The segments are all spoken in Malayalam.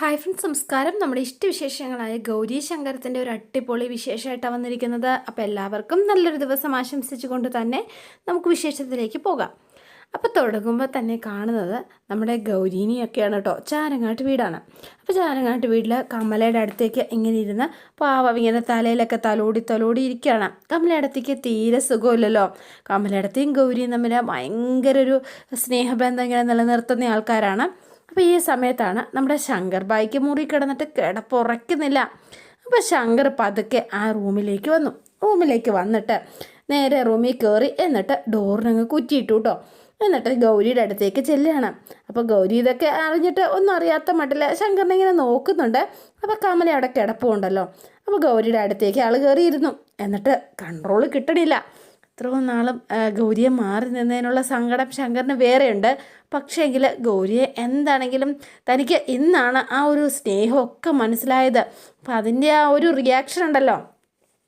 ഹായ് ഫ്രണ്ട്സ് നമസ്കാരം. നമ്മുടെ ഇഷ്ടവിശേഷങ്ങളായ ഗൗരി ശങ്കരത്തിന്റെ ഒരു അടിപൊളി വിശേഷമായിട്ടാണ് വന്നിരിക്കുന്നത്. അപ്പോൾ എല്ലാവർക്കും നല്ലൊരു ദിവസം ആശംസിച്ചുകൊണ്ട് തന്നെ നമുക്ക് വിശേഷത്തിലേക്ക് പോകാം. അപ്പോൾ തുടങ്ങുമ്പോൾ തന്നെ കാണുന്നത് നമ്മുടെ ഗൗരീനിയൊക്കെയാണ് കേട്ടോ. ചാരങ്ങാട്ട് വീടാണ്. അപ്പോൾ ചാരങ്ങാട്ട് വീട്ടിൽ കമലയുടെ അടുത്തേക്ക് ഇങ്ങനെ ഇരുന്ന് പാവം ഇങ്ങനെ തലയിലൊക്കെ തലോടി തലോടി ഇരിക്കുകയാണ്. കമലയുടെ അടുത്തേക്ക് തീരെ സുഖമില്ലല്ലോ. കമലയിടത്തെയും ഗൗരിയും തമ്മിൽ ഭയങ്കര ഒരു സ്നേഹബന്ധം ഇങ്ങനെ നിലനിർത്തുന്ന ആൾക്കാരാണ്. അപ്പോൾ ഈ സമയത്താണ് നമ്മുടെ ശങ്കർ ബായിക്ക് മുറി കിടന്നിട്ട് കിടപ്പുറയ്ക്കുന്നില്ല. അപ്പോൾ ശങ്കർ പതുക്കെ ആ റൂമിലേക്ക് വന്നു. റൂമിലേക്ക് വന്നിട്ട് നേരെ റൂമിൽ കയറി എന്നിട്ട് ഡോറിനങ്ങ് കുറ്റിയിട്ടു കേട്ടോ എന്നിട്ട് ഗൗരിയുടെ അടുത്തേക്ക് ചെല്ലുകയാണ് അപ്പോൾ ഗൗരി ഇതൊക്കെ അറിഞ്ഞിട്ട് ഒന്നും അറിയാത്ത മട്ടില്ല ശങ്കറിനെ ഇങ്ങനെ നോക്കുന്നുണ്ട്. അപ്പോൾ കമല അവിടെ കിടപ്പുണ്ടല്ലോ. അപ്പോൾ ഗൗരിയുടെ അടുത്തേക്ക് ആൾ കയറിയിരുന്നു എന്നിട്ട് കൺട്രോൾ കിട്ടണില്ല. ഇത്രയും നാളും ഗൗരിയെ മാറി നിന്നതിനുള്ള സങ്കടം ശങ്കറിന് വേറെയുണ്ട്. പക്ഷേങ്കിൽ ഗൗരിയെ എന്താണെങ്കിലും തനിക്ക് ഇന്നാണ് ആ ഒരു സ്നേഹമൊക്കെ മനസ്സിലായത്. അപ്പം അതിന്റെ ആ ഒരു റിയാക്ഷൻ ഉണ്ടല്ലോ.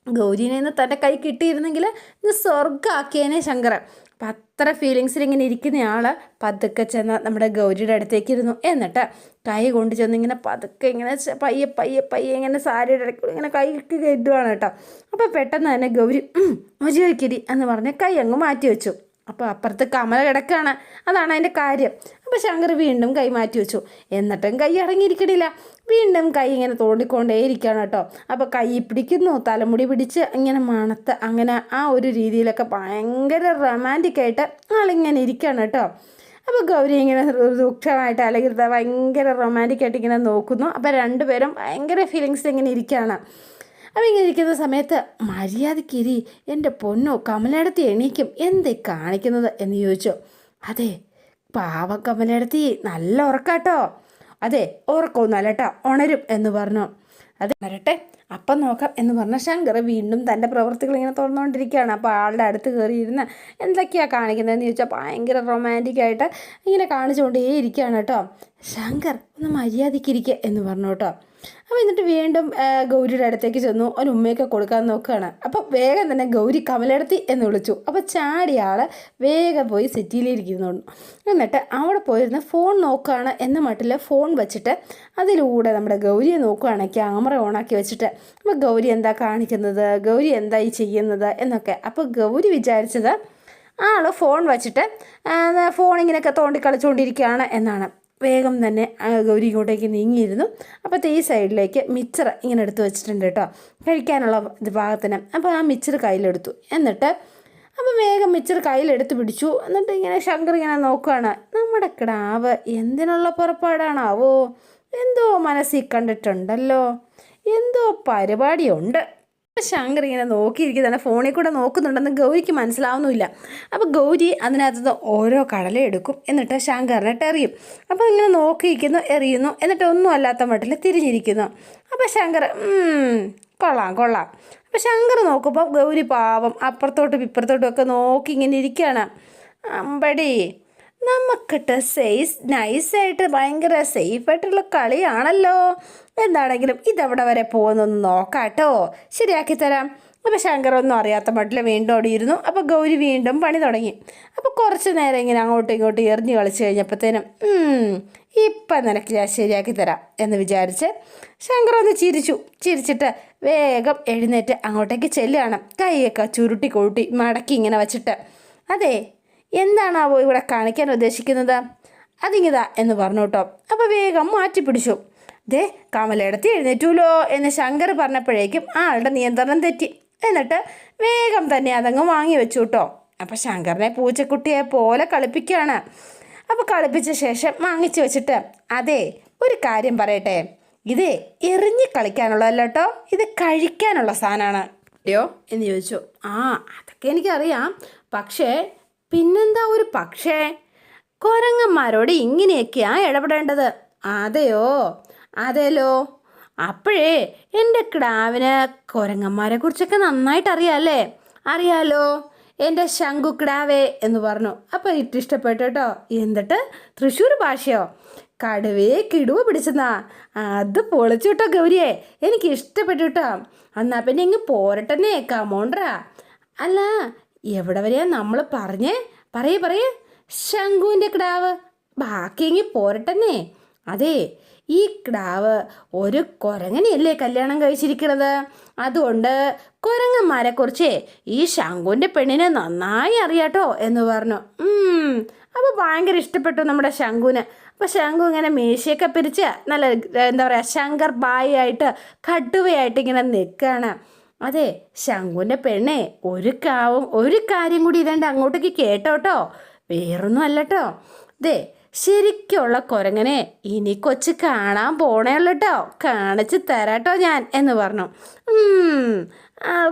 ഗൗരീനെ നിന്ന് തന്റെ കൈ കിട്ടിയിരുന്നെങ്കിൽ ഇന്ന് സ്വർഗമാക്കിയേനെ ശങ്കരൻ. അപ്പം അത്ര ഫീലിങ്സിൽ ഇങ്ങനെ ഇരിക്കുന്ന ആൾ പതുക്കെ ചെന്ന് നമ്മുടെ ഗൗരിയുടെ അടുത്തേക്ക് ഇരുന്നു. എന്നിട്ട് കൈ കൊണ്ട് ചെന്ന് ഇങ്ങനെ പതുക്കെ ഇങ്ങനെ പയ്യെ പയ്യെ പയ്യെ ഇങ്ങനെ സാരിയുടെ ഇടയ്ക്ക് ഇങ്ങനെ കൈക്ക് കയറ്റുവാണ് കേട്ടോ. അപ്പോൾ പെട്ടെന്ന് തന്നെ ഗൗരി മജിവയ്ക്കിരി എന്ന് പറഞ്ഞ് കൈ അങ്ങ് മാറ്റി വെച്ചു അപ്പോൾ അപ്പുറത്ത് കമല കിടക്കുകയാണ് അതാണ് അതിന്റെ കാര്യം. അപ്പോൾ ശങ്കർ വീണ്ടും കൈ മാറ്റി വെച്ചു. എന്നിട്ടും കൈ അടങ്ങിയിരിക്കണില്ല വീണ്ടും കൈ ഇങ്ങനെ തോണ്ടിക്കൊണ്ടേ ഇരിക്കുകയാണ് കേട്ടോ. അപ്പോൾ കൈ പിടിക്കുന്നു. തലമുടി പിടിച്ച് ഇങ്ങനെ മണത്ത് അങ്ങനെ ആ ഒരു രീതിയിലൊക്കെ ഭയങ്കര റൊമാന്റിക് ആയിട്ട് ആളിങ്ങനെ ഇരിക്കുകയാണ് കേട്ടോ. അപ്പോൾ ഗൗരി ഇങ്ങനെ രൂക്ഷമായിട്ട് അല്ലെങ്കിൽ ഭയങ്കര റൊമാന്റിക്കായിട്ട് ഇങ്ങനെ നോക്കുന്നു. അപ്പോൾ രണ്ടുപേരും ഭയങ്കര ഫീലിങ്സ് ഇങ്ങനെ ഇരിക്കുകയാണ്. അപ്പം ഇങ്ങനെ ഇരിക്കുന്ന സമയത്ത് മര്യാദക്കിരി എന്റെ പൊന്നോ കമലയിടത്തി എണീക്കും. എന്തേ കാണിക്കുന്നത് എന്ന് ചോദിച്ചു. അതെ പാവം കമലയിടത്തി നല്ല ഉറക്കാട്ടോ. അതെ ഉറക്കമൊന്നുമല്ല കേട്ടോ ഉണരും എന്ന് പറഞ്ഞു. അതെ വരട്ടെ അപ്പം നോക്കാം എന്ന് പറഞ്ഞ ശങ്കർ വീണ്ടും തന്റെ പ്രവൃത്തികൾ ഇങ്ങനെ തുറന്നുകൊണ്ടിരിക്കുകയാണ്. അപ്പോൾ ആളുടെ അടുത്ത് കയറിയിരുന്ന് എന്തൊക്കെയാണ് കാണിക്കുന്നതെന്ന് ചോദിച്ചാൽ ഭയങ്കര റൊമാന്റിക്കായിട്ട് ഇങ്ങനെ കാണിച്ചുകൊണ്ടേ ഇരിക്കുകയാണ് കേട്ടോ. ശങ്കർ ഒന്ന് മര്യാദയ്ക്കിരിക്കുക എന്ന് പറഞ്ഞു കേട്ടോ. അപ്പോൾ എന്നിട്ട് വീണ്ടും ഗൗരിയുടെ അടുത്തേക്ക് ചെന്നു. ഒരു ഉമ്മയൊക്കെ കൊടുക്കാൻ നോക്കുകയാണ്. അപ്പോൾ വേഗം തന്നെ ഗൗരി കമലെടുത്തി എന്ന് വിളിച്ചു. അപ്പോൾ ചാടിയ ആൾ വേഗം പോയി സിറ്റിയിലിരിക്കുന്നു. എന്നിട്ട് അവിടെ പോയിരുന്ന് ഫോൺ നോക്കുകയാണ് എന്ന മട്ടിൽ ഫോൺ വെച്ചിട്ട് അതിലൂടെ നമ്മുടെ ഗൗരിയെ നോക്കുകയാണ് ക്യാമറ ഓണാക്കി വെച്ചിട്ട്. അപ്പോൾ ഗൗരി എന്താ കാണിക്കുന്നത്? ഗൗരി എന്താ ഈ ചെയ്യുന്നത്? എന്നൊക്കെ. അപ്പോൾ ഗൗരി വിചാരിച്ചത് ആൾ ഫോൺ വച്ചിട്ട് ഫോൺ ഇങ്ങനെയൊക്കെ തോണ്ടി കളിച്ചുകൊണ്ടിരിക്കുകയാണ് എന്നാണ്. വേഗം തന്നെ ഗൗരി നീങ്ങിയിരുന്നു. അപ്പോഴത്തെ ഈ സൈഡിലേക്ക് മിച്ചർ ഇങ്ങനെ എടുത്ത് വെച്ചിട്ടുണ്ട് കേട്ടോ. കഴിക്കാനുള്ള പാകത്തിന്. അപ്പോൾ ആ മിച്ചർ കയ്യിലെടുത്തു. എന്നിട്ട് അപ്പം വേഗം മിച്ചർ കയ്യിലെടുത്ത് പിടിച്ചു. എന്നിട്ട് ഇങ്ങനെ ശങ്കർ ഇങ്ങനെ നോക്കുകയാണ് നമ്മുടെ കിടാവ് എന്തിനുള്ള പുറപ്പാടാണാവോ? എന്തോ മനസ്സിൽ കണ്ടിട്ടുണ്ടല്ലോ. എന്തോ പരിപാടിയുണ്ട്. ശങ്കർ ഇങ്ങനെ നോക്കിയിരിക്കുന്നതാണ് ഫോണിൽ കൂടെ നോക്കുന്നുണ്ടെന്ന് ഗൗരിക്ക് മനസ്സിലാവുന്നില്ല അപ്പോൾ ഗൗരി അതിനകത്ത് ഓരോ കടല എടുക്കും എന്നിട്ട് ശങ്കറിനിട്ട് എറിയും. അപ്പോൾ ഇങ്ങനെ നോക്കിയിരിക്കുന്നു എറിയുന്നു എന്നിട്ട് ഒന്നും അല്ലാത്ത മട്ടിൽ തിരിഞ്ഞിരിക്കുന്നു. അപ്പോൾ ശങ്കർ "ഉം, കൊള്ളാം കൊള്ളാം. അപ്പോൾ ശങ്കർ നോക്കുമ്പോൾ ഗൗരി പാവം അപ്പുറത്തോട്ടും ഇപ്പുറത്തോട്ടും ഒക്കെ നോക്കി ഇങ്ങനെ ഇരിക്കുകയാണ്. അമ്പടി നമുക്കിട്ട് സേസ് നൈസായിട്ട് ഭയങ്കര സേഫായിട്ടുള്ള കളിയാണല്ലോ. എന്താണെങ്കിലും ഇതവിടെ വരെ പോകുന്നൊന്ന് നോക്കാം കേട്ടോ. ശരിയാക്കി തരാം. അപ്പോൾ ശങ്കർ ഒന്നും അറിയാത്ത മട്ടിൽ വീണ്ടും ഓടിയിരുന്നു അപ്പോൾ ഗൗരി വീണ്ടും പണി തുടങ്ങി. അപ്പോൾ കുറച്ച് നേരം ഇങ്ങനെ അങ്ങോട്ടും ഇങ്ങോട്ടും എറിഞ്ഞ് കളിച്ച് കഴിഞ്ഞപ്പോഴത്തേനും "ഉം, ഇപ്പം നിനക്ക് ഞാൻ ശരിയാക്കി തരാം എന്ന് വിചാരിച്ച് ശങ്കർ ഒന്ന് ചിരിച്ചു. ചിരിച്ചിട്ട് വേഗം എഴുന്നേറ്റ് അങ്ങോട്ടേക്ക് ചെല്ലുകയാണ്. കൈയൊക്കെ ചുരുട്ടി കൊഴുട്ടി മടക്കി ഇങ്ങനെ വച്ചിട്ട്. അതെ എന്താണാവോ ഇവിടെ കാണിക്കാൻ ഉദ്ദേശിക്കുന്നത്? അതിങ്ങിതാ എന്ന് പറഞ്ഞു കേട്ടോ അപ്പോൾ വേഗം മാറ്റി പിടിച്ചു ദേ കമലയിടത്തി എഴുന്നേറ്റൂലോ എന്ന് ശങ്കർ പറഞ്ഞപ്പോഴേക്കും ആളുടെ നിയന്ത്രണം തെറ്റി. എന്നിട്ട് വേഗം തന്നെ അതങ്ങ് വാങ്ങി വെച്ചു കേട്ടോ അപ്പോൾ ശങ്കറിനെ പൂച്ചക്കുട്ടിയെ പോലെ കളിപ്പിക്കുകയാണ്. അപ്പോൾ കളിപ്പിച്ച ശേഷം വാങ്ങിച്ചു വെച്ചിട്ട് അതെ ഒരു കാര്യം പറയട്ടെ. ഇത് എറിഞ്ഞ് കളിക്കാനുള്ളതല്ല കേട്ടോ ഇത് കഴിക്കാനുള്ള സാധനമാണ്. അയ്യോ എന്ന് ചോദിച്ചു. ആ അതൊക്കെ എനിക്കറിയാം. പക്ഷേ പിന്നെന്താ ഒരു പക്ഷേ കൊരങ്ങന്മാരോട് ഇങ്ങനെയൊക്കെയാ ഇടപെടേണ്ടത്? അതെയോ? അതെയല്ലോ അപ്പോഴേ എന്റെ കിടാവിന് കുരങ്ങന്മാരെ കുറിച്ചൊക്കെ നന്നായിട്ട് അറിയാമല്ലേ അറിയാലോ? എന്റെ ശംഖു കിടാവേ എന്ന് പറഞ്ഞു. അപ്പോൾ ഇട്ട് ഇഷ്ടപ്പെട്ടു കേട്ടോ. എന്നിട്ട് തൃശ്ശൂർ ഭാഷയോ? കടുവേ കിടുവ പിടിച്ചെന്നാ. അത് പൊളിച്ചു കേട്ടോ ഗൗരിയെ. എനിക്ക് ഇഷ്ടപ്പെട്ടു കേട്ടോ. എന്നാ പിന്നെ ഇങ്ങ് പോരട്ടെന്നേ കമോണ്ട്രാ അല്ല എവിടെ വരെയാ നമ്മൾ പറഞ്ഞേ? പറയേ പറയേ. ശംഖുവിന്റെ കിടാവ്. ബാക്കി ഇങ്ങി പോരട്ടെന്നേ. അതെ ഈ കിടാവ് ഒരു കുരങ്ങനെയല്ലേ കല്യാണം കഴിച്ചിരിക്കുന്നത് അതുകൊണ്ട് കുരങ്ങന്മാരെക്കുറിച്ച് ഈ ശംഖുവിന്റെ പെണ്ണിനെ നന്നായി അറിയാട്ടോ എന്ന് പറഞ്ഞു. അപ്പോൾ ഭയങ്കര ഇഷ്ടപ്പെട്ടു നമ്മുടെ ശംഖുവിന്. അപ്പോൾ ശംഖു ഇങ്ങനെ മീശയൊക്കെ പിരിച്ച് നല്ല എന്താ പറയുക ശങ്കർ ബായി ആയിട്ട് കടുവയായിട്ട് ഇങ്ങനെ നിൽക്കുകയാണ് അതെ ശങ്കുവിന്റെ പെണ്ണെ ഒരു കാവും ഒരു കാര്യം കൂടി ഇതാണ്ട് അങ്ങോട്ടേക്ക് കേട്ടോട്ടോ. വേറൊന്നും അല്ലട്ടോ. ദേ ശരിക്കുള്ള കുരങ്ങനെ ഇനി കൊച്ച് കാണാൻ പോണേ ഉള്ളട്ടോ. കാണിച്ച് തരാട്ടോ ഞാൻ എന്ന് പറഞ്ഞു.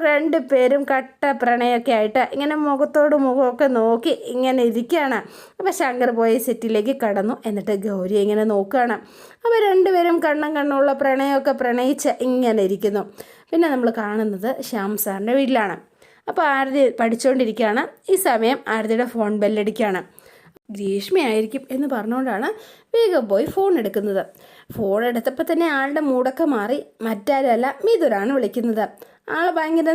രണ്ട് പേരും കട്ട പ്രണയമൊക്കെ ആയിട്ട് ഇങ്ങനെ മുഖത്തോട് മുഖമൊക്കെ നോക്കി ഇങ്ങനെ ഇരിക്കുകയാണ്. അപ്പോൾ ശങ്കർ പോയി സെറ്റിലേക്ക് കടന്നു. എന്നിട്ട് ഗൗരി ഇങ്ങനെ നോക്കുകയാണ്. അപ്പോൾ രണ്ടുപേരും കണ്ണും കണ്ണുള്ള പ്രണയമൊക്കെ പ്രണയിച്ച് ഇങ്ങനെ ഇരിക്കുന്നു. പിന്നെ നമ്മൾ കാണുന്നത് ശ്യാം സാറിന്റെ വീട്ടിലാണ്. അപ്പോൾ ആരതി പഠിച്ചുകൊണ്ടിരിക്കുകയാണ്. ഈ സമയം ആരതിയുടെ ഫോൺ ബെല്ലടിക്കുകയാണ്. ഗ്രീഷ്മയായിരിക്കും എന്ന് പറഞ്ഞുകൊണ്ടാണ് വേഗം പോയി ഫോൺ എടുക്കുന്നത്. ഫോൺ എടുത്തപ്പോൾ തന്നെ ആളുടെ മൂടൊക്കെ മാറി. മറ്റാരല്ല മിഥുരാണ് വിളിക്കുന്നത്. ആൾ ഭയങ്കര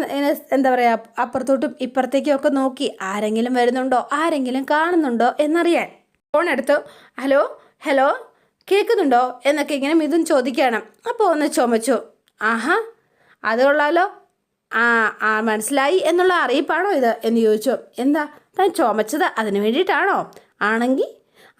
എന്താ പറയുക അപ്പുറത്തോട്ടും ഇപ്പുറത്തേക്കും ഒക്കെ നോക്കി ആരെങ്കിലും വരുന്നുണ്ടോ ആരെങ്കിലും കാണുന്നുണ്ടോ എന്നറിയാൻ. ഫോൺ എടുത്തു. ഹലോ ഹലോ കേൾക്കുന്നുണ്ടോ? എന്നൊക്കെ ഇങ്ങനെ മിഥുൻ ചോദിക്കുകയാണ്. അപ്പോൾ ഒന്ന് ചുമച്ചു. ആഹാ അത് കൊള്ളാലോ. ആ ആ മനസ്സിലായി എന്നുള്ള അറിയിപ്പാണോ ഇത്? എന്ന് ചോദിച്ചു. എന്താ? താൻ ചുമച്ചത് അതിന് വേണ്ടിയിട്ടാണോ? ആണെങ്കിൽ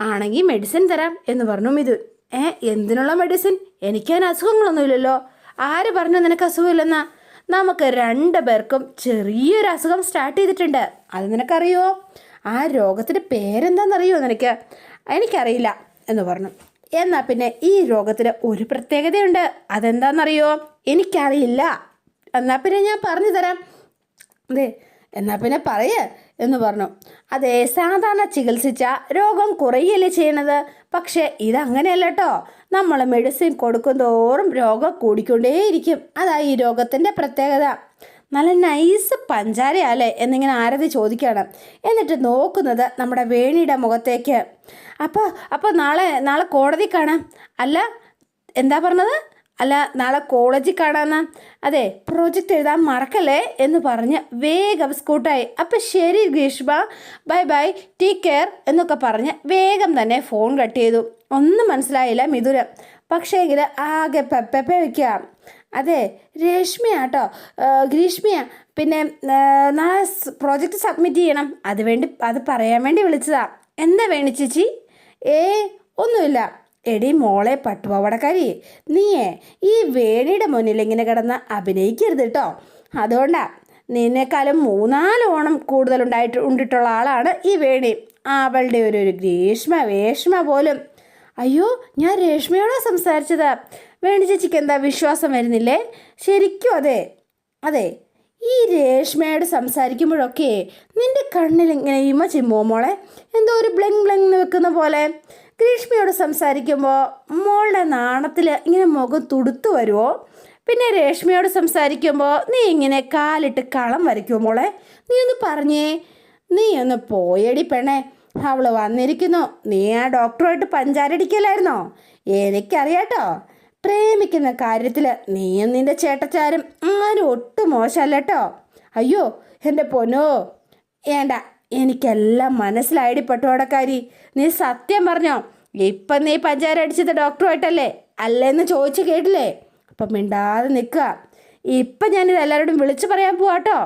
ആണെങ്കിൽ മെഡിസിൻ തരാം എന്ന് പറഞ്ഞു മിഥുൻ. ഏ എന്തിനുള്ള മെഡിസിൻ എനിക്കതിന് അസുഖങ്ങളൊന്നുമില്ലല്ലോ. ആര് പറഞ്ഞു നിനക്ക് അസുഖമില്ലെന്നാ? നമുക്ക് രണ്ട് പേർക്കും ചെറിയൊരു അസുഖം സ്റ്റാർട്ട് ചെയ്തിട്ടുണ്ട്. അത് നിനക്കറിയോ? ആ രോഗത്തിന്റെ പേരെന്താണെന്നറിയോ നിനക്ക്? എനിക്കറിയില്ല എന്ന് പറഞ്ഞു. എന്നാൽ പിന്നെ ഈ രോഗത്തിന് ഒരു പ്രത്യേകതയുണ്ട്. അതെന്താണെന്നറിയോ എനിക്കറിയില്ല. എന്നാൽ പിന്നെ ഞാൻ പറഞ്ഞു തരാം. അതെ എന്നാൽ പിന്നെ പറയേ എന്ന് പറഞ്ഞു. അതെ സാധാരണ ചികിത്സിച്ച രോഗം കുറയല്ലേ ചെയ്യണത്? പക്ഷേ ഇതങ്ങനെയല്ല കേട്ടോ നമ്മൾ മെഡിസിൻ കൊടുക്കും തോറും രോഗം കൂടിക്കൊണ്ടേയിരിക്കും. അതാ ഈ രോഗത്തിന്റെ പ്രത്യേകത. നല്ല നൈസ് പഞ്ചാരയല്ലേ എന്നിങ്ങനെ ആരതി ചോദിക്കുകയാണ് എന്നിട്ട് നോക്കുന്നത് നമ്മുടെ വേണിയുടെ മുഖത്തേക്ക്. അപ്പോൾ അപ്പോൾ നാളെ നാളെ കോടതി കാണാം. അല്ല എന്താ പറഞ്ഞത്? അല്ല നാളെ കോളേജിൽ കാണാമെന്ന് അതെ പ്രോജക്റ്റ് എഴുതാൻ മറക്കല്ലേ? എന്ന് പറഞ്ഞ് വേഗം സ്കൂട്ടായി അപ്പം ശരി Greeshma. Bye bye take care എന്നൊക്കെ പറഞ്ഞ് വേഗം തന്നെ ഫോൺ കട്ട് ചെയ്തു. ഒന്നും മനസ്സിലായില്ല മിഥുന്. പക്ഷേ എങ്കിൽ ആകെ പെപ്പെ വയ്ക്കാം അതെ രേഷ്മയാട്ടോ. ഗ്രീഷ്മയ. പിന്നെ നാളെ പ്രോജക്റ്റ് സബ്മിറ്റ് ചെയ്യണം. അത് വേണ്ടി അത് പറയാൻ വേണ്ടി വിളിച്ചതാ. എന്താ വേണി ചേച്ചി? ഏ ഒന്നുമില്ല. എടി മോളെ പട്ടുപാവടക്കാരി നീയേ ഈ വേണിയുടെ മുന്നിൽ ഇങ്ങനെ കിടന്ന് അഭിനയിക്കരുത് കേട്ടോ അതുകൊണ്ടാ നിന്നെക്കാളും മൂന്നാൽ ഓണം കൂടുതലുണ്ടായിട്ട് ഉണ്ടിട്ടുള്ള ആളാണ് ഈ വേണി. അവളുടെ ഒരു ഒരു ഗ്രീഷ്മ വേഷ്മ പോലും. അയ്യോ ഞാൻ രേഷ്മയോടാ സംസാരിച്ചത്. വേണി ചേച്ചിക്ക് എന്താ വിശ്വാസം വരുന്നില്ലേ? ശരിക്കും അതെ. അതെ ഈ രേഷ്മയോട് സംസാരിക്കുമ്പോഴൊക്കെ നിന്റെ കണ്ണിൽ ഇങ്ങനെ ഇമ ചിമ്മോ മോളെ? എന്തോ ഒരു ബ്ലിങ് ബ്ലിങ് വെക്കുന്ന പോലെ. ഗ്രീഷ്മയോട് സംസാരിക്കുമ്പോൾ മോളുടെ നാണത്തിൽ ഇങ്ങനെ മുഖം തുടുത്തു വരുമോ പിന്നെ രേഷ്മയോട് സംസാരിക്കുമ്പോൾ നീ ഇങ്ങനെ കാലിട്ട് കളം വരയ്ക്കുമോ മോളെ? നീ ഒന്ന് പറഞ്ഞേ. നീ ഒന്ന് പോയടി പെണ്ണേ. അവൾ വന്നിരിക്കുന്നു. നീ ആ ഡോക്ടറുമായിട്ട് പഞ്ചാരടിക്കലായിരുന്നോ? എനിക്കറിയാട്ടോ. പ്രേമിക്കുന്ന കാര്യത്തിൽ നീയും നിന്റെ ചേട്ടച്ചാരും ആരും ഒട്ടും മോശമല്ല കേട്ടോ അയ്യോ എന്റെ പൊന്നോ. ഏണ്ട എനിക്കെല്ലാം മനസ്സിലായിടി പട്ടുവടക്കാരി. നീ സത്യം പറഞ്ഞോ. ഇപ്പം നീ പഞ്ചാര അടിച്ചത് ഡോക്ടറുമായിട്ടല്ലേ? അല്ലേന്ന് ചോദിച്ച് കേട്ടില്ലേ? അപ്പം മിണ്ടാതെ നിൽക്കുക. ഇപ്പം ഞാനിത് എല്ലാവരോടും വിളിച്ചു പറയാൻ പോവാട്ടോ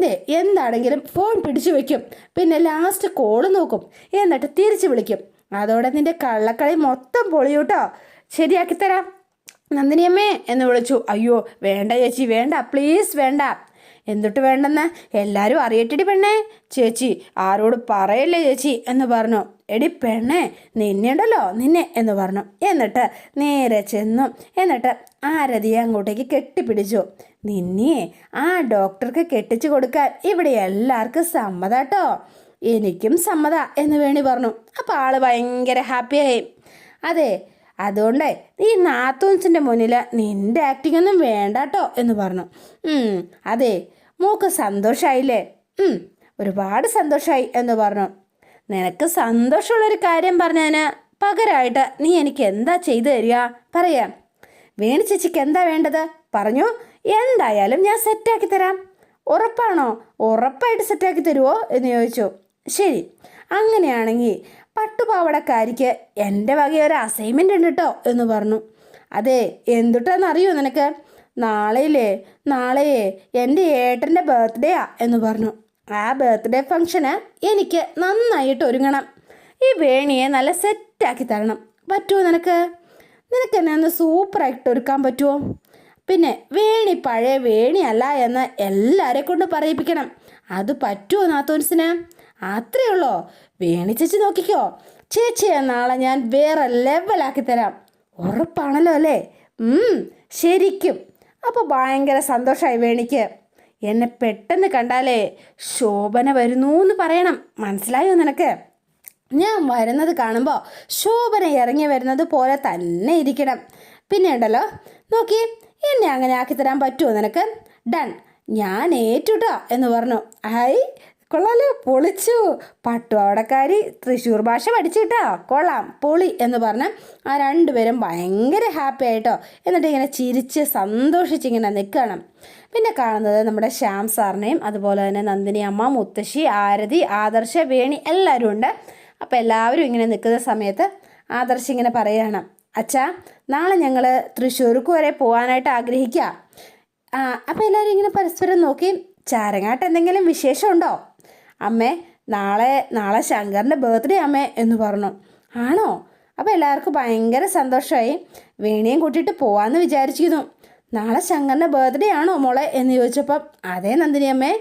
ദേ, എന്താണെങ്കിലും ഫോൺ പിടിച്ചു വെക്കും. പിന്നെ ലാസ്റ്റ് കോൾ നോക്കും. എന്നിട്ട് തിരിച്ചു വിളിക്കും. അതോടെ നിന്റെ കള്ളക്കളി മൊത്തം പൊളിയൂട്ടോ ശരിയാക്കി തരാം. നന്ദിനിയമ്മേ എന്ന് വിളിച്ചു. അയ്യോ വേണ്ട ചേച്ചി വേണ്ട പ്ലീസ് വേണ്ട. എന്തിട്ട് വേണ്ടെന്ന്? എല്ലാവരും അറിയട്ടിട്ട് പെണ്ണേ. ചേച്ചി ആരോട് പറയല്ലേ ചേച്ചി? എന്ന് പറഞ്ഞു. എടി പെണ്ണേ നിന്നെയുണ്ടല്ലോ നിന്നെ എന്ന് പറഞ്ഞു. എന്നിട്ട് നേരെ ചെന്നു. എന്നിട്ട് ആരതിയെ അങ്ങോട്ടേക്ക് കെട്ടിപ്പിടിച്ചു. നിന്നെ ആ ഡോക്ടർക്ക് കെട്ടിച്ചു കൊടുക്കാൻ ഇവിടെ എല്ലാവർക്കും സമ്മതാട്ടോ എനിക്കും സമ്മത എന്ന് വേണി പറഞ്ഞു. അപ്പോൾ ആൾ ഭയങ്കര ഹാപ്പിയായി. അതെ അതുകൊണ്ട് ഈ നാത്തൂൻസിന്റെ മുന്നിൽ നിന്റെ ആക്ടിംഗ് ഒന്നും വേണ്ട കേട്ടോ എന്ന് പറഞ്ഞു. അതെ മൂക്ക് സന്തോഷമായില്ലേ ഒരുപാട് സന്തോഷമായി എന്ന് പറഞ്ഞു. നിനക്ക് സന്തോഷമുള്ളൊരു കാര്യം പറഞ്ഞതിന് പകരമായിട്ട് നീ എനിക്ക് എന്താ ചെയ്തു തരിക? പറയാം. വേണു ചേച്ചിക്ക് എന്താ വേണ്ടത്? പറഞ്ഞു എന്തായാലും ഞാൻ സെറ്റാക്കി തരാം. ഉറപ്പാണോ? ഉറപ്പായിട്ട് സെറ്റാക്കി തരുമോ എന്ന് ചോദിച്ചു. ശരി. അങ്ങനെയാണെങ്കിൽ പട്ടുപാവടക്കാരിക്ക് എന്റെ വക ഒരു അസൈൻമെന്റ് ഉണ്ട് കേട്ടോ എന്ന് പറഞ്ഞു. അതെ എന്തുട്ടാന്നറിയോ നിനക്ക്? നാളെയില്ലേ? നാളെയേ എന്റെ ഏട്ടന്റെ ബർത്ത്ഡേയാ എന്ന് പറഞ്ഞു. ആ ബർത്ത്ഡേ ഫംഗ്ഷന് എനിക്ക് നന്നായിട്ട് ഒരുങ്ങണം. ഈ വേണിയെ നല്ല സെറ്റാക്കി തരണം. പറ്റുമോ നിനക്ക്? നിനക്ക് എന്നെ ഒന്ന് സൂപ്പറായിട്ട് ഒരുക്കാൻ പറ്റുമോ പിന്നെ വേണി പഴയ വേണിയല്ല എന്ന് എല്ലാവരെ കൊണ്ട് പറയിപ്പിക്കണം. അത് പറ്റുമോ നാത്തോൻസിന്? അത്രയേ ഉള്ളോ? വേണി ചേച്ചി നോക്കിക്കോ. ചേച്ചിയെ നാളെ ഞാൻ വേറെ ലെവലാക്കി തരാം. ഉറപ്പാണല്ലോ അല്ലേ? ശരിക്കും. അപ്പോൾ ഭയങ്കര സന്തോഷമായി വേണിക്ക്. എന്നെ പെട്ടെന്ന് കണ്ടാലേ ശോഭന വരുന്നു എന്ന് പറയണം. മനസ്സിലായോ നിനക്ക്? ഞാൻ വരുന്നത് കാണുമ്പോൾ ശോഭന ഇറങ്ങി വരുന്നത് പോലെ തന്നെ ഇരിക്കണം. പിന്നെ ഉണ്ടല്ലോ നോക്കി എന്നെ അങ്ങനെ ആക്കി തരാൻ പറ്റുമോ നിനക്ക്? ഡൺ ഞാൻ ഏറ്റുട്ടോ എന്ന് പറഞ്ഞു. ഹായ് കൊള്ളാലോ പൊളിച്ചു. പട്ടുപാവടക്കാരി തൃശ്ശൂർ ഭാഷ പഠിച്ചിട്ടാ. കൊള്ളാം പൊളി എന്ന് പറഞ്ഞ് ആ രണ്ടുപേരും ഭയങ്കര ഹാപ്പി ആയിട്ടോ. എന്നിട്ട് ഇങ്ങനെ ചിരിച്ച് സന്തോഷിച്ച് ഇങ്ങനെ നിൽക്കണം. പിന്നെ കാണുന്നത് നമ്മുടെ ശ്യാം സാറിനെയും അതുപോലെ തന്നെ നന്ദിനി അമ്മ മുത്തശ്ശി ആരതി ആദർശ വേണി എല്ലാവരും ഉണ്ട്. അപ്പോൾ എല്ലാവരും ഇങ്ങനെ നിൽക്കുന്ന സമയത്ത് ആദർശ് ഇങ്ങനെ പറയുകയാണ് അച്ഛാ നാളെ ഞങ്ങൾ തൃശ്ശൂർക്ക് വരെ പോകാനായിട്ട് ആഗ്രഹിക്കുക അപ്പം അപ്പോൾ എല്ലാവരും ഇങ്ങനെ പരസ്പരം നോക്കി ചാരങ്ങാട്ട് എന്തെങ്കിലും വിശേഷമുണ്ടോ? അമ്മേ നാളെ നാളെ ശങ്കറിന്റെ ബർത്ത്ഡേ അമ്മേ എന്ന് പറഞ്ഞു. ആണോ? അപ്പോൾ എല്ലാവർക്കും ഭയങ്കര സന്തോഷമായി വേണിയും കൂട്ടിയിട്ട് പോവാമെന്ന് വിചാരിച്ചിരുന്നു. നാളെ ശങ്കറിന്റെ ബർത്ത്ഡേ ആണോ മോളെ എന്ന് ചോദിച്ചപ്പം അതേ നന്ദിനി അമ്മേ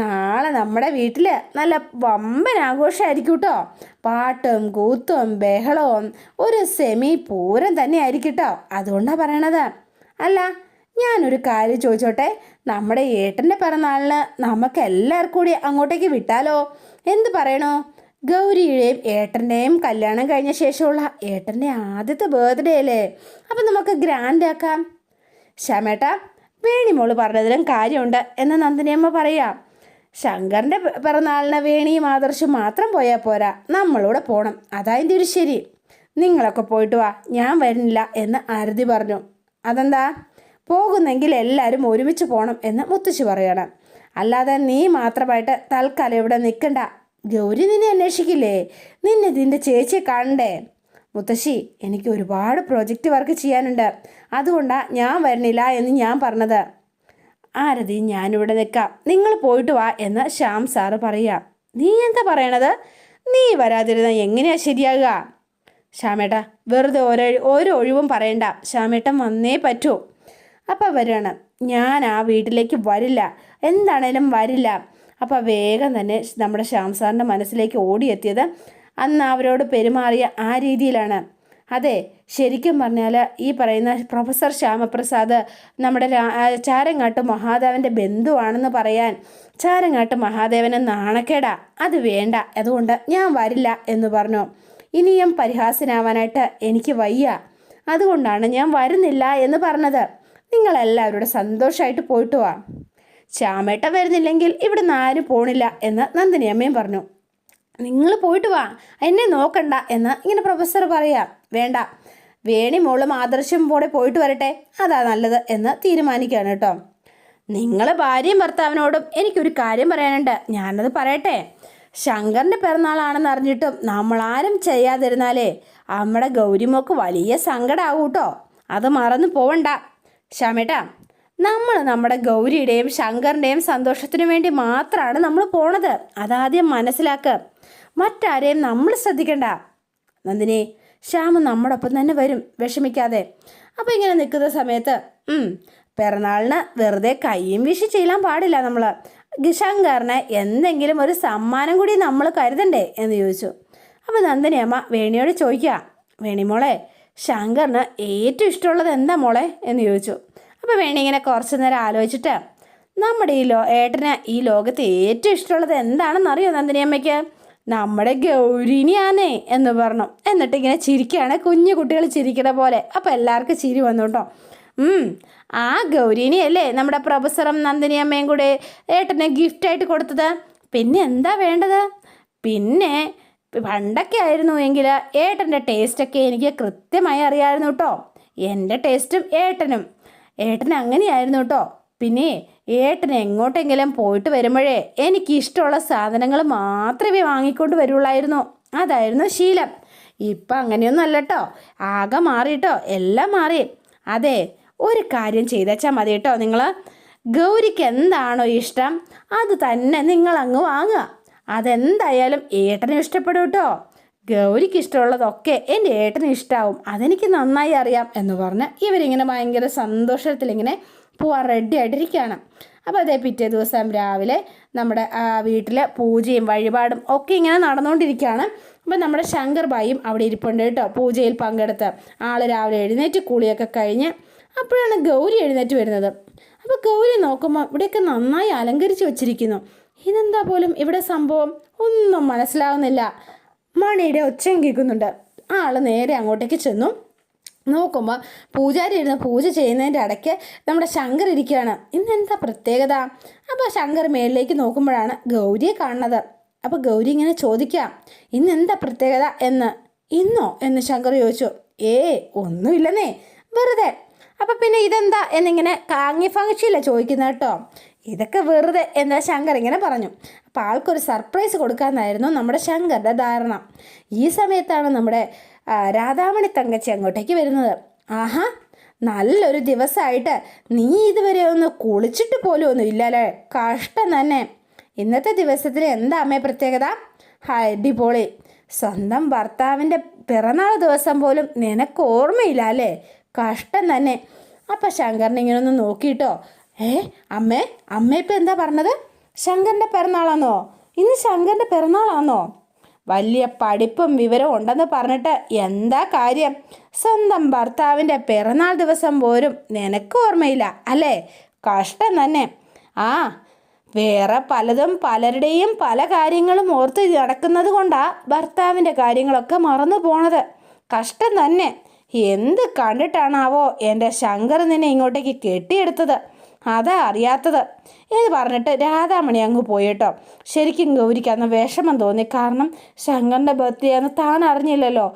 നാളെ നമ്മുടെ വീട്ടിൽ നല്ല വമ്പൻ ആഘോഷമായിരിക്കും കേട്ടോ പാട്ടും കൂത്തും ബഹളവും ഒരു സെമി പൂരം തന്നെ ആയിരിക്കും കേട്ടോ അതുകൊണ്ടാണ് പറയണത്. അല്ല ഞാനൊരു കാര്യം ചോദിച്ചോട്ടെ. നമ്മുടെ ഏട്ടന്റെ പിറന്നാളിന് നമുക്ക് എല്ലാവർക്കും കൂടി അങ്ങോട്ടേക്ക് വിട്ടാലോ? എന്ത് പറയണോ? ഗൗരിയുടെയും ഏട്ടന്റെയും കല്യാണം കഴിഞ്ഞ ശേഷമുള്ള ഏട്ടന്റെ ആദ്യത്തെ ബർത്ത്ഡേ അല്ലേ? അപ്പം നമുക്ക് ഗ്രാൻഡ് ആക്കാം. ശ്യാമേട്ട വേണിമോൾ പറഞ്ഞതിലും കാര്യമുണ്ട് എന്ന് നന്ദിനിയമ്മ പറയാം. ശങ്കറിന്റെ പിറന്നാളിന് വേണിയും ആദർശം മാത്രം പോയാൽ പോരാ. നമ്മളൂടെ പോകണം അതായതിന്റെ ഒരു ശരി. നിങ്ങളൊക്കെ പോയിട്ട് വാ. ഞാൻ വരുന്നില്ല എന്ന് ആരതി പറഞ്ഞു. അതെന്താ? പോകുന്നെങ്കിൽ എല്ലാവരും ഒരുമിച്ച് പോകണം എന്ന് മുത്തശ്ശി പറയണം. അല്ലാതെ നീ മാത്രമായിട്ട് തൽക്കാലം ഇവിടെ നിൽക്കണ്ട. ഗൗരി നിന്നെ അന്വേഷിക്കില്ലേ? നിന്നെ നിന്റെ ചേച്ചിയെ കണ്ടേ മുത്തശ്ശി എനിക്ക് ഒരുപാട് പ്രോജക്റ്റ് വർക്ക് ചെയ്യാനുണ്ട്. അതുകൊണ്ടാണ് ഞാൻ വരണില്ല എന്ന് ഞാൻ പറഞ്ഞത്. ആരതി ഞാനിവിടെ നിൽക്കാം. നിങ്ങൾ പോയിട്ട് വാ എന്ന് ശ്യാം സാറ് പറയുക നീ എന്താ പറയണത്? നീ വരാതിരുന്ന എങ്ങനെയാ ശരിയാകുക? ശ്യാമേട്ട വെറുതെ ഓരോ ഓരോ ഒഴിവും പറയണ്ട. ശ്യാമേട്ടൻ വന്നേ പറ്റൂ. അപ്പം വരികയാണ് ഞാൻ ആ വീട്ടിലേക്ക് വരില്ല. എന്താണേലും വരില്ല. അപ്പം വേഗം തന്നെ നമ്മുടെ ശ്യാം സാറിന്റെ മനസ്സിലേക്ക് ഓടിയെത്തിയത് അന്ന് അവരോട് പെരുമാറിയ ആ രീതിയിലാണ്. അതെ ശരിക്കും പറഞ്ഞാൽ ഈ പറയുന്ന പ്രൊഫസർ ശ്യാമപ്രസാദ് നമ്മുടെ ചാരങ്ങാട്ട് മഹാദേവന്റെ ബന്ധുവാണെന്ന് പറയാൻ ചാരങ്ങാട്ട് മഹാദേവനെ നാണക്കേടാ. അത് വേണ്ട. അതുകൊണ്ട് ഞാൻ വരില്ല എന്ന് പറഞ്ഞു. ഇനിയും പരിഹാസനാവാനായിട്ട് എനിക്ക് വയ്യ. അതുകൊണ്ടാണ് ഞാൻ വരുന്നില്ല എന്ന് പറഞ്ഞത്. നിങ്ങളെല്ലാവരുടെ സന്തോഷമായിട്ട് പോയിട്ട് വാ. ചാമേട്ട വരുന്നില്ലെങ്കിൽ ഇവിടുന്ന് ആരും പോണില്ല എന്ന് നന്ദിനി അമ്മയും പറഞ്ഞു. നിങ്ങൾ പോയിട്ട് വാ. എന്നെ നോക്കണ്ട എന്ന് ഇങ്ങനെ പ്രൊഫസർ പറയാം. വേണ്ട. വേണി മോളും ആദർശം കൂടെ പോയിട്ട് വരട്ടെ. അതാ നല്ലത് എന്ന് തീരുമാനിക്കുകയാണ് കേട്ടോ. നിങ്ങൾ ഭാര്യയും ഭർത്താവിനോടും എനിക്കൊരു കാര്യം പറയാനുണ്ട്. ഞാനത് പറയട്ടെ. ശങ്കറിന്റെ പിറന്നാളാണെന്ന് അറിഞ്ഞിട്ടും നമ്മളാരും ചെയ്യാതിരുന്നാലേ നമ്മുടെ ഗൗരിമോക്ക് വലിയ സങ്കടമാവും കേട്ടോ അത് മറന്നു പോവണ്ട. ശ്യാമേട്ടാ നമ്മൾ നമ്മുടെ ഗൗരിയുടെയും ശങ്കറിന്റെയും സന്തോഷത്തിനു വേണ്ടി മാത്രമാണ് നമ്മൾ പോണത്. അതാദ്യം മനസ്സിലാക്കുക മറ്റാരെയും നമ്മൾ ശ്രദ്ധിക്കണ്ട. നന്ദിനി ശ്യാമ നമ്മുടെ ഒപ്പം തന്നെ വരും. വിഷമിക്കാതെ. അപ്പോൾ ഇങ്ങനെ നിൽക്കുന്ന സമയത്ത് പിറന്നാളിന് വെറുതെ കൈയും വീശി ചെയ്യാൻ പാടില്ല നമ്മൾ ശങ്കറിന് എന്തെങ്കിലും ഒരു സമ്മാനം കൂടി നമ്മൾ കരുതണ്ടേ എന്ന് ചോദിച്ചു. അപ്പോൾ നന്ദിനി അമ്മ വേണിയോട് ചോദിക്കുക വേണി മോളെ ശങ്കറിന് ഏറ്റവും ഇഷ്ടമുള്ളത് എന്താ മോളെ എന്ന് ചോദിച്ചു. അപ്പോൾ വേണി ഇങ്ങനെ കുറച്ച് നേരം ആലോചിച്ചിട്ട് നമ്മുടെ ഈ ലോ ഏട്ടന് ഈ ലോകത്ത് ഏറ്റവും ഇഷ്ടമുള്ളത് എന്താണെന്ന് അറിയോ നന്ദിനിയമ്മയ്ക്ക്? നമ്മുടെ ഗൗരിനിയാന്നേ എന്ന് പറഞ്ഞു. എന്നിട്ട് ഇങ്ങനെ ചിരിക്കുകയാണ് കുഞ്ഞു കുട്ടികൾ ചിരിക്കണ പോലെ. അപ്പോൾ എല്ലാവർക്കും ചിരി വന്നു കേട്ടോ. ആ ഗൗരിനിയല്ലേ നമ്മുടെ പ്രൊഫസറും നന്ദിനിയമ്മയും കൂടെ ഏട്ടന് ഗിഫ്റ്റായിട്ട് കൊടുത്തത്? പിന്നെ എന്താ വേണ്ടത്? പിന്നെ പണ്ടൊക്കെ ആയിരുന്നു എങ്കിൽ ഏട്ടന്റെ ടേസ്റ്റൊക്കെ എനിക്ക് കൃത്യമായി അറിയാമായിരുന്നു കേട്ടോ എന്റെ ടേസ്റ്റും ഏട്ടനും. ഏട്ടൻ അങ്ങനെയായിരുന്നു കേട്ടോ പിന്നെ ഏട്ടൻ എങ്ങോട്ടെങ്കിലും പോയിട്ട് വരുമ്പോഴേ എനിക്ക് ഇഷ്ടമുള്ള സാധനങ്ങൾ മാത്രമേ വാങ്ങിക്കൊണ്ട് വരുള്ളായിരുന്നു. അതായിരുന്നു ശീലം. ഇപ്പം അങ്ങനെയൊന്നും അല്ല കേട്ടോ ആകെ മാറിയിട്ടോ എല്ലാം മാറി. അതെ ഒരു കാര്യം ചെയ്തേച്ചാൽ മതി കേട്ടോ നിങ്ങൾ ഗൗരിക്ക് എന്താണോ ഇഷ്ടം അത് തന്നെ നിങ്ങൾ അങ്ങ് വാങ്ങുക. അതെന്തായാലും ഏട്ടനും ഇഷ്ടപ്പെടും കേട്ടോ ഗൗരിക്ക് ഇഷ്ടമുള്ളതൊക്കെ എന്റെ ഏട്ടന് ഇഷ്ടമാവും അതെനിക്ക് നന്നായി അറിയാം എന്ന് പറഞ്ഞ് ഇവരിങ്ങനെ ഭയങ്കര സന്തോഷത്തിലിങ്ങനെ പോവാൻ റെഡി ആയിട്ടിരിക്കുകയാണ് അപ്പോൾ അതേ പിറ്റേ ദിവസം രാവിലെ നമ്മുടെ വീട്ടിൽ പൂജയും വഴിപാടും ഒക്കെ ഇങ്ങനെ നടന്നുകൊണ്ടിരിക്കുകയാണ് അപ്പം നമ്മുടെ ശങ്കർ ബായും അവിടെ ഇരിപ്പുണ്ട് കേട്ടോ പൂജയിൽ പങ്കെടുത്ത്. ആൾ രാവിലെ എഴുന്നേറ്റ് കുളിയൊക്കെ കഴിഞ്ഞ് അപ്പോഴാണ് ഗൗരി എഴുന്നേറ്റ് വരുന്നത്. അപ്പോൾ ഗൗരി നോക്കുമ്പോൾ ഇവിടെയൊക്കെ നന്നായി അലങ്കരിച്ച് വെച്ചിരിക്കുന്നു. ഇതെന്താ പോലും ഇവിടെ സംഭവം? ഒന്നും മനസ്സിലാവുന്നില്ല. മണിയുടെ ഒച്ചയും കേൾക്കുന്നുണ്ട്. ആൾ നേരെ അങ്ങോട്ടേക്ക് ചെന്നു. നോക്കുമ്പോൾ പൂജാരി ഇരുന്ന് പൂജ ചെയ്യുന്നതിന്റെ ഇടയ്ക്ക് നമ്മുടെ ശങ്കർ ഇരിക്കുകയാണ്. ഇന്ന് എന്താ പ്രത്യേകത? അപ്പോൾ ശങ്കർ മേളിലേക്ക് നോക്കുമ്പോഴാണ് ഗൗരിയെ കാണുന്നത്. അപ്പോൾ ഗൗരി ഇങ്ങനെ ചോദിക്കാം ഇന്ന് എന്താ പ്രത്യേകത എന്ന്? ഇന്നോ? എന്ന് ശങ്കർ ചോദിച്ചു. ഏ ഒന്നുമില്ലെന്നേ. വെറുതെ. അപ്പം പിന്നെ ഇതെന്താ? എന്നിങ്ങനെ കാങ്ങി ഫങ്ഷിയില്ല ചോദിക്കുന്നത് കേട്ടോ. ഇതൊക്കെ വെറുതെ എന്താ ശങ്കർ ഇങ്ങനെ പറഞ്ഞു. അപ്പോൾ ആൾക്കൊരു സർപ്രൈസ് കൊടുക്കാമെന്നായിരുന്നു നമ്മുടെ ശങ്കറുടെ ധാരണ. ഈ സമയത്താണ് നമ്മുടെ രാധാമണി തങ്കച്ചി അങ്ങോട്ടേക്ക് വരുന്നത്. ആഹാ നല്ലൊരു ദിവസമായിട്ട് നീ ഇതുവരെ ഒന്ന് കുളിച്ചിട്ട് പോലും ഒന്നും ഇല്ലല്ലേ? കഷ്ടം തന്നെ. ഇന്നത്തെ ദിവസത്തിന് എന്താ അമ്മേ പ്രത്യേകത? അടിപൊളി. സ്വന്തം ഭർത്താവിന്റെ പിറന്നാൾ ദിവസം പോലും നിനക്ക് ഓർമ്മയില്ല അല്ലേ? കഷ്ടം തന്നെ. അപ്പം ശങ്കറിനെ ഇങ്ങനെ ഒന്ന് നോക്കിയിട്ടോ. ഏ അമ്മേ അമ്മ ഇപ്പം എന്താ പറഞ്ഞത്? ശങ്കറിന്റെ പിറന്നാളാണോ ഇന്ന് ശങ്കറിന്റെ പിറന്നാളാണോ വലിയ പഠിപ്പും വിവരവും ഉണ്ടെന്ന് പറഞ്ഞിട്ട് എന്താ കാര്യം? സ്വന്തം ഭർത്താവിന്റെ പിറന്നാൾ ദിവസം പോലും നിനക്ക് ഓർമ്മയില്ല അല്ലേ? കഷ്ടം തന്നെ. ആ വേറെ പലതും പലരുടെയും പല കാര്യങ്ങളും ഓർത്ത് നടക്കുന്നത് കൊണ്ടാ ഭർത്താവിന്റെ കാര്യങ്ങളൊക്കെ മറന്നു പോണത്. കഷ്ടം തന്നെ. എന്ത് കണ്ടിട്ടാണാവോ എന്റെ ശങ്കർ നിന്നെ ഇങ്ങോട്ടേക്ക് കെട്ടിയെടുത്തത്? അതാ അറിയാത്തത്. എന്ന് പറഞ്ഞിട്ട് രാധാമണി അങ്ങ് പോയിട്ടോ ശരിക്കും ഗൗരിക്ക് അന്ന് വിഷമം തോന്നി. കാരണം ശങ്കറിന്റെ ബർത്ത്ഡേ അന്ന് താൻ അറിഞ്ഞില്ലല്ലോ.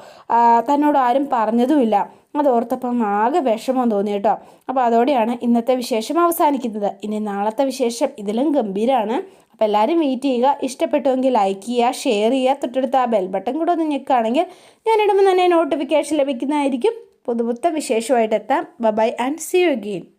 തന്നോട് ആരും പറഞ്ഞതുമില്ല. അതോർത്തപ്പം ആകെ വിഷമം തോന്നി കേട്ടോ. അപ്പോൾ അതോടെയാണ് ഇന്നത്തെ വിശേഷം അവസാനിക്കുന്നത്. ഇനി നാളത്തെ വിശേഷം ഇതിലും ഗംഭീരമാണ് അപ്പോൾ എല്ലാവരും വെയിറ്റ് ചെയ്യുക. ഇഷ്ടപ്പെട്ടുവെങ്കിൽ ലൈക്ക് ചെയ്യുക ഷെയർ ചെയ്യുക. തൊട്ടടുത്ത് ആ ബെൽ ബട്ടൺ കൂടെ ഒന്ന് ഞെക്കുകയാണെങ്കിൽ ഞാനിടുമ്പോൾ തന്നെ നോട്ടിഫിക്കേഷൻ ലഭിക്കുന്നതായിരിക്കും. പുതുപുത്ത വിശേഷമായിട്ട് എത്താം. Bye and see you again